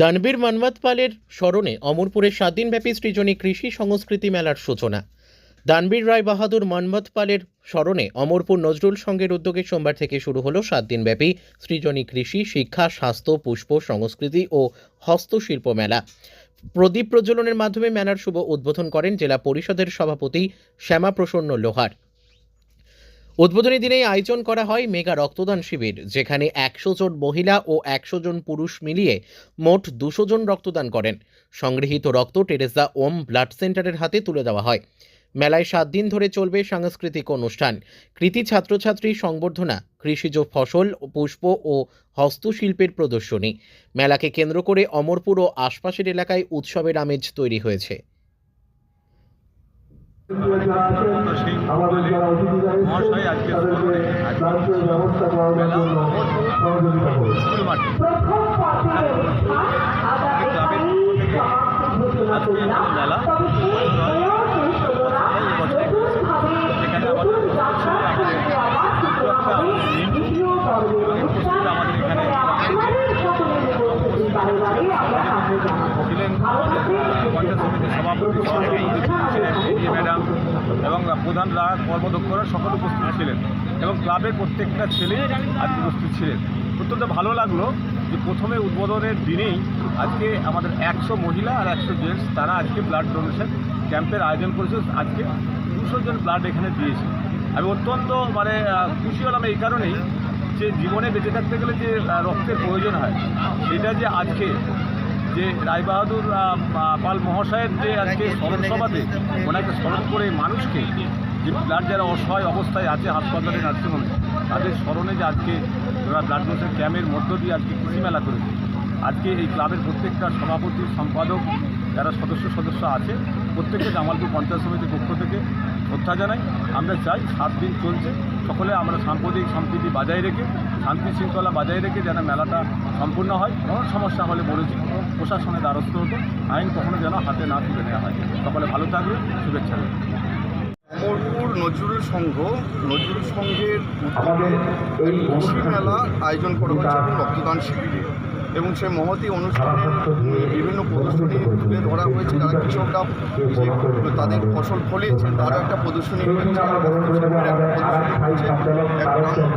দানবীর মানবাত পালের স্মরণে অমরপুরের সাত দিনব্যাপী সৃজনী কৃষি সংস্কৃতি মেলার সূচনা। দানবীর রায় বাহাদুর মানবাত পালের স্মরণে অমরপুর নজরুল সংঘের উদ্যোগে সোমবার থেকে শুরু হলো সাত দিনব্যাপী সৃজনী কৃষি, শিক্ষা, স্বাস্থ্য, পুষ্প, সংস্কৃতি ও হস্তশিল্প মেলা। প্রদীপ প্রজ্বলনের মাধ্যমে মেলার শুভ উদ্বোধন করেন জেলা পরিষদের সভাপতি শ্যামাপ্রসন্ন লোহার। উদ্বোধনী দিনেই আয়োজন করা হয় মেগা রক্তদান শিবির, যেখানে একশো জন মহিলা ও একশো জন পুরুষ মিলিয়ে মোট দুশো জন রক্তদান করেন। সংগৃহীত রক্ত টেরেসা ওম ব্লাড সেন্টারের হাতে তুলে দেওয়া হয়। মেলায় সাত দিন ধরে চলবে সাংস্কৃতিক অনুষ্ঠান। কৃতি ছাত্রছাত্রী সংবর্ধনা, কৃষিজ ফসল, পুষ্প ও হস্তশিল্পের প্রদর্শনী। মেলাকে কেন্দ্র করে অমরপুর ও আশপাশের এলাকায় উৎসবের আমেজ তৈরি হয়েছে। সেই মহাশয় আজকে স্মরণে আজকে মেলা স্কুল মাঠে ক্লাবের পক্ষ থেকে আজকে এই মেলা এই বছরে এখানে আমাদের ছেলে আমাদের উদ্যোক্তা দিন এবং আমাদের এখানে ছিলেন পঞ্চায়েত সমিতির ম্যাডাম এবং প্রধান রাগ কর্মদক্ষরা সকল উপস্থিত ছিলেন এবং ক্লাবের প্রত্যেকটা ছেলে আজকে উপস্থিত ছিলেন। অত্যন্ত ভালো লাগল যে প্রথমে উদ্বোধনের দিনেই আজকে আমাদের একশো মহিলা আর একশো জেন্টস তারা আজকে ব্লাড ডোনেশন ক্যাম্পের আয়োজন করেছে। আজকে দুশো জন ব্লাড এখানে দিয়েছে। আমি অত্যন্ত মানে খুশি হলাম এই কারণেই যে জীবনে বেঁচে থাকতে গেলে যে রক্তের প্রয়োজন হয়, সেটা যে আজকে যে রায়বাহাদুর পাল মহাশয়ের যে আজকে স্মরণ সভাতে ওনাকে স্মরণ করে মানুষকে যে ব্লাড যারা অসহায় অবস্থায় আছে হাসপাতালে নার্সিংহোমে তাদের স্মরণে যে আজকে ওরা ব্লাড ডোনেশন ক্যাম্পের মধ্য দিয়ে আজকে কৃষি মেলা করেছে। আজকে এই ক্লাবের প্রত্যেকটা সভাপতি সম্পাদক যারা সদস্য সদস্য আছে প্রত্যেককে জামালপুর পঞ্চায়েত সমিতির পক্ষ থেকে শ্রদ্ধা জানাই। আমরা চাই সাত দিন চলছে। সকলে আমরা সাম্প্রতিক সম্প্রীতি বজায় রেখে শান্তি শৃঙ্খলা বজায় রেখে যেন মেলাটা সম্পূর্ণ হয় কোনো সমস্যা হলে বলেছি প্রশাসনের দ্বারস্থ হতো আইন কখনো যেন হাতে না তুলে নেওয়া হয় সকলে ভালো থাকবে শুভেচ্ছা রইল। অমরপুর নজরুল সংঘ নজরুল সংঘের উদ্যোগে এই মেলা আয়োজন করা হয়েছে এবং রক্তদান শিবিরে এবং সেই মহতি অনুষ্ঠানে বিভিন্ন প্রদর্শনী তুলে ধরা হয়েছে, যারা কৃষকরা তাদের ফসল ফলিয়েছেন তারও একটা প্রদর্শনী হয়েছে হয়েছে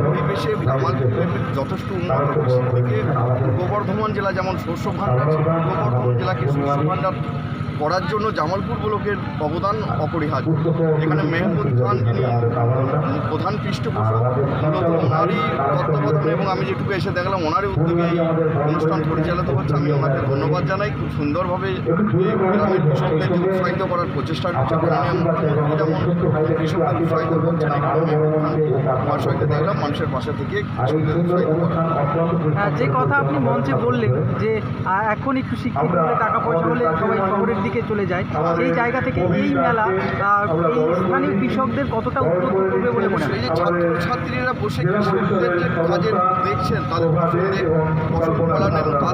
পরিবেশে গ্রামাঞ্চলের যথেষ্ট উন্নত কৃষি থেকে পূর্ব বর্ধমান জেলা যেমন শস্য ভাণ্ডার পূর্ব বর্ধমান জেলাকে শস্য ভাণ্ডার করার জন্য জামালপুর ব্লকের অবদান অপরিহার্য। এখানে মেহমুদ খান যিনি প্রধান পৃষ্ঠপোষক ওনারই তত্ত্বাবধানে, এবং আমি যেটুকু এসে দেখলাম, ওনারই উদ্যোগে এই অনুষ্ঠান পরিচালিত হচ্ছে। আমি ওনাকে ধন্যবাদ জানাই। খুব সুন্দরভাবে গ্রামের উৎসাহিত করার প্রচেষ্টা করছে। যেমন কৃষকদের উৎসাহিত মহাশয়কে দেখলাম, মানুষের পাশে থেকে কৃষকদের উৎসাহিত যে কথা আপনি মঞ্চে বললেন, যে এখনই শিক্ষিত টাকা পয়সা হলে সবাই শহরের দিকে চলে যায়। সেই জায়গা থেকে এই মেলা স্থানীয় কৃষকদের কতটা উদ্যোগ করবে বলে মনে হয়? ছাত্রছাত্রীরা বসে কৃষকদের কাজের দেখছেন, তাদের ফসল ফলান এবং তাদেরকে যে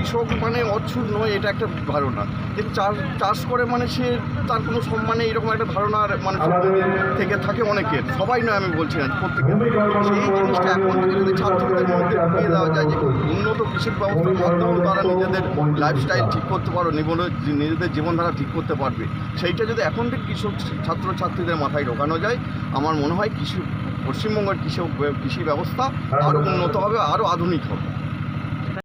কৃষক মানে অচ্ছুত নয়, এটা একটা ধারণা। কিন্তু চাষ চাষ করে মানে সে তার কোনো সম্মানে এরকম একটা মানুষের মধ্যে থেকে থাকে অনেকের। সবাই নয় আমি বলছি প্রত্যেকে সেই জিনিসটা এখন থেকে যদি ছাত্রদের মধ্যে ঢুকিয়ে দেওয়া যায় যে উন্নত কৃষি ব্যবস্থার মাধ্যমেও তারা নিজেদের লাইফস্টাইল ঠিক করতে পারো জীবনে- নিজেদের জীবনধারা ঠিক করতে পারবে। সেইটা যদি এখন থেকে কৃষক, ছাত্রছাত্রীদের মাথায় ঢোকানো যায়, আমার মনে হয় কৃষি, পশ্চিমবঙ্গের কৃষক, কৃষি ব্যবস্থা আরও উন্নত হবে আরও আধুনিক হবে।